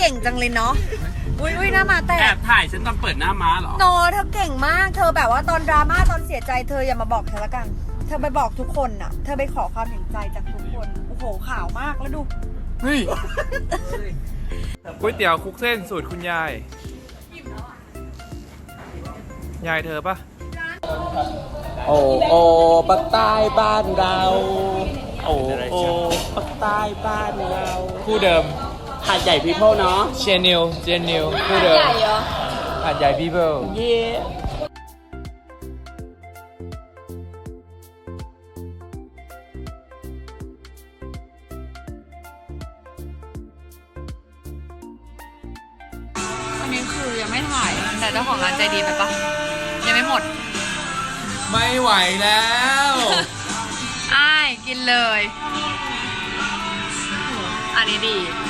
เก่งจังเลยเนาะอุ้ยอุ้ยหน้ามาแตแอกบถ่ายฉันตอนเปิดหน้าม้าเหรอ โนเธอเก่งมาก เธอแบบว่าตอนดราม่าตอนเสียใจเธออย่ามาบอกเธอละกัน เธอไปบอกทุกคนน่ะ เธอไปขอความเห็นใจจากทุกคน โอ้โหข่าวมากแล้วดูเฮ้ยก๋วยเตี๋ยวคลุกเส้นสูตรคุณยาย ยายเธอปะโอ้โอ้ปักใต้บ้านเรา โอ้โอ้ปักใต้บ้านเรา คู่เดิม หาดใหญ่พีเพิลเนาะเจนิวเจนิวคู่เดิมหาดใหญ่พีเบิลเย่อันนี้คือยังไม่ถ่าย แต่เจ้าของร้านใจดีไปปะยังไม่หมด ไม่ไหวแล้วอ้ายกินเลย อันนี้ดีหลอด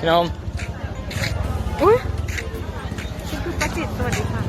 พี่นมอุ้ยชื่อคือป้าจิตสวัสดีค่ะ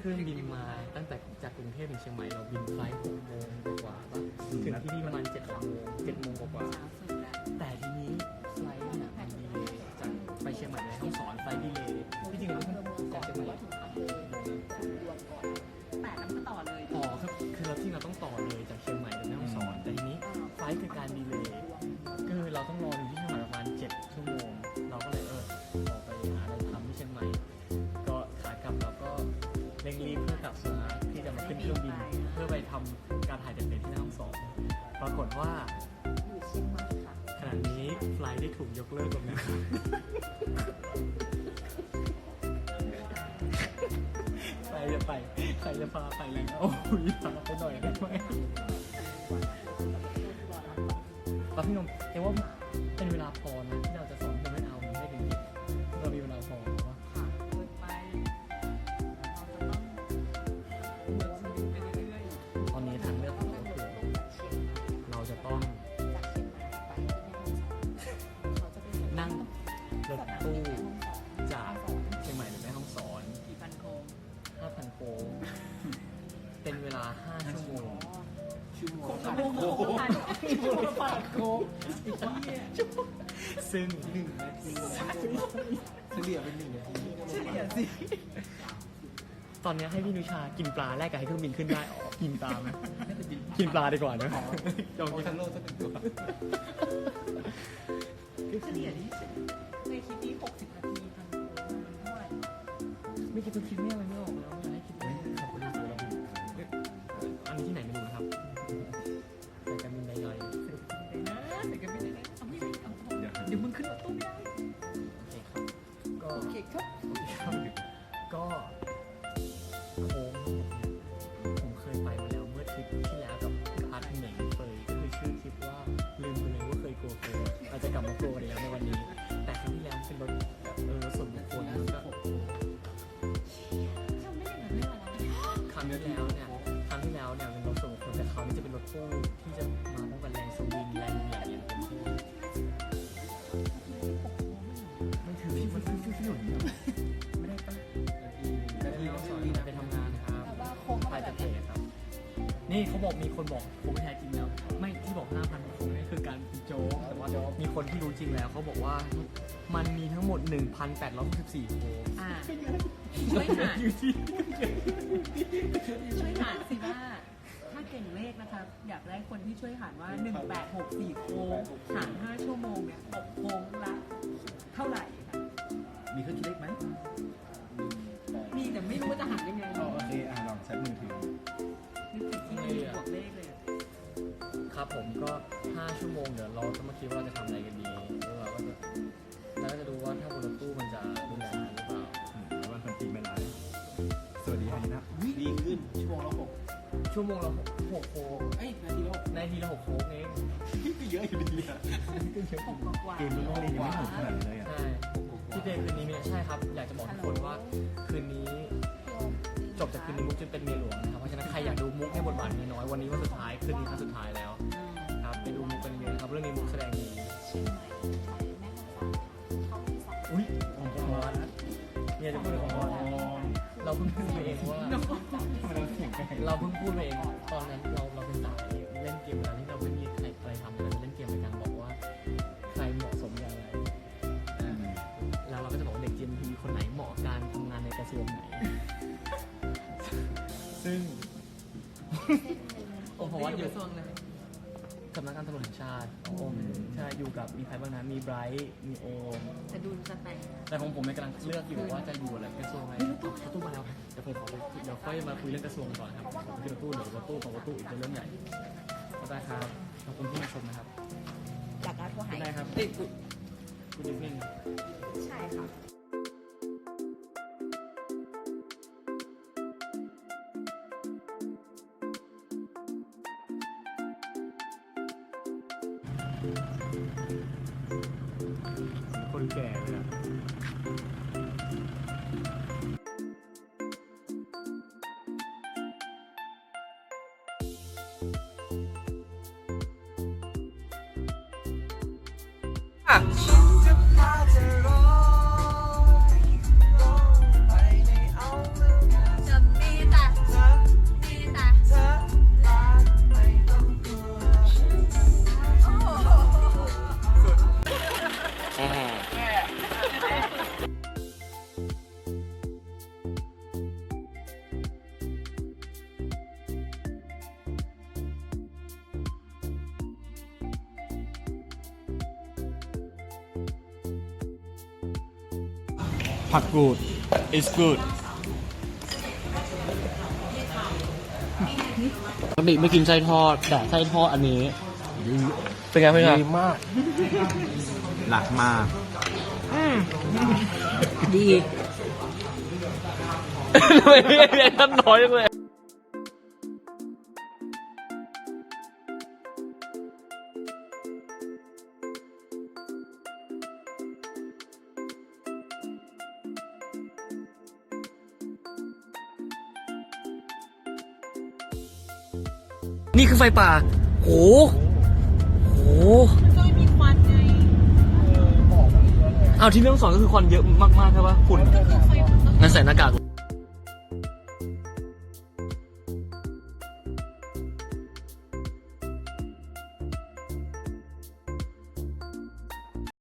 เครื่องบินมาตั้งแต่จากกรุงเทพถึงเชียงใหม่เราบินไฟล์6โมงกว่าๆปะถึงที่นี่ประมาณ7โมง7โมงกว่าๆแต่ทีนี้ไฟล์เนี่ยมันดีเลยจากไปเชียงใหม่ไปห้องสอนไฟล์ดีเลยที่จริงเราต้องจากเชียงใหม่ต่อครับคือเราที่เราต้องต่อเลยจากเชียงใหม่ไปแม่ฮ่องสอนแต่ทีนี้ไฟล์คือการดีเลยคือเราต้องรอ เลิกลงนี้ใครจะไปใครจะพาไปแล้วโอ้ยพาไปหน่อยได้ไหมเราพี่นมเอว่า เป็นเวลา5 ชั่วโมงซึ่งหนึ่งนาทีเฉลี่ยเป็นหนึ่งนาทีเฉลี่ยสิตอนนี้ให้พี่นุชากินปลาแลกกับให้เครื่องบินขึ้นได้อ๋อกินปลาไหมกินปลาดีกว่านะลองกินทั้งโลกสักหนึ่งตัวเฉลี่ยดิในคลิปนี้60นาทีพันโค้งมันเท่าไหร่ไม่คิดตัวคิดไม่อะไรไม่ออก มาโกนแล้วในวันนี้ แต่ครั้งที่แล้วเป็นรถแบบเออส่วนบุคคลแล้วก็ครั้งที่แล้วเนี่ยครั้งที่แล้วเนี่ยเป็นรถส่วนบุคคลแต่คราวนี้จะเป็นรถตู้ที่จะมาพร้อมกับแรงสวิงแรงเหวี่ยงอย่างเต็มที่มันถือมันถือที่หนุนไม่ได้ตั้งไม่ได้ต้องสอนไปทำงานนะครับแต่ว่าโค้งเข้าไปไปแบจครับ นี่เขาบอกมีคนบอกผมไม่แท้จริงแล้ว ไม่ที่บอกห้าพันผม คนที่รู้จริงแล้วเขาบอกว่ามันมีทั้งหมด 1,864โค้งอ่าช่วยหารอยู่ที่ช่วยหารสิว่า ถ้าเก่งเลขนะครับ อยากได้คนที่ช่วยหารว่า 1864 โค้งหาร 5 ชั่วโมงเนี่ยตกโค้งละเท่าไหร่คะมีเครื่องคิดเลขไหมมีแต่ไม่รู้ว่าจะหารยังไงอ๋อโอเคอะลองใช้มือถือนึกถึงที่มีบวกเลขเลยอะครับผมก็ 5 ชั่วโมงเดี๋ยวเราต้องมาคิดว่าเราจะทำอะไรกันดีแล้วเราก็จะเราก็จะดูว่าถ้าบนรถตู้มันจะรุนแรงหรือเปล่าแล้ววันพันปีไม่ร้ายสวัสดีอารินะดีขึ้นชั่วโมงละหกชั่วโมงละหกโค้งเอ้ยนาทีละหกในทีละหกโค้งเองก็เยอะอยู่ดีอะหกกว่าเกมต้องเรียนยังไม่หมดขนาดนี้เลยอะใช่ที่เดย์คืนนี้มีใช่ครับ อยากจะบอกทุกคนว่าคืนนี้จบจากคืนนี้มุกจะเป็นเมียหลวงนะครับเพราะฉะนั้นใครอยากดูมุกให้บทบาทน้อยๆวันนี้วันสุดท้ายคืนนี้ครั้งสุดท้ายแล้ว เยอะนะครับเรื่องนี้มุกแสดงดีอุ้ยของพรเนี่ยจะพูดถึงของพรนะเราเพิ่งพูดไปเองว่าเราเพิ่งพูดไปเองตอนนั้นเราเราเป็นสายเล่นเกมเวลาที่เราไม่มีใครอะไรทำเราจะเล่นเกมในการบอกว่าใครเหมาะสมอย่างไรแล้วเราก็จะบอกเด็ก GMT คนไหนเหมาะการทำงานในกระทรวงไหน ซึ่งโอ้โหออยู่ยู่กระทรวงเลย สำนักงานตำรวจแห่งชาติโอมใช่อยู่กับมีใครบ้างนะมีไบรท์มีโอม จะดูสแต็กแต่ของผมเนี่ยกำลังเลือกอยู่ว่าจะอยู่อะไรกระทรวงอะไรเอารถตู้มาแล้วเดี๋ยวผมขอไปเดี๋ยวค่อยมาคุยเรื่องกระทรวงก่อนครับคือรถตู้เดี๋ยวรถตู้ของรถตู้อีกเป็นเรื่องใหญ่ก็ได้ครับขอบคุณที่มาชมนะครับจากการโทรหาได้ครับติดกูกูดิฟนิ่งใช่ค่ะ จ ผักกูด is good ปกติไม่กินไส้ทอด แต่ไส้ทอดอันนี้เป็นไงเพื่อนดีมาก หลักมากดี ทำไมพี่เรียนท่านน้อยจังเลย นี่คือไฟป่า โห โหจะไม่มีควันไงเอาที่เรื่องสอนก็คือควันเยอะมากๆใช่ปะฝุ่น ก็คือไฟมันต้องงั้นใส่หน้ากาก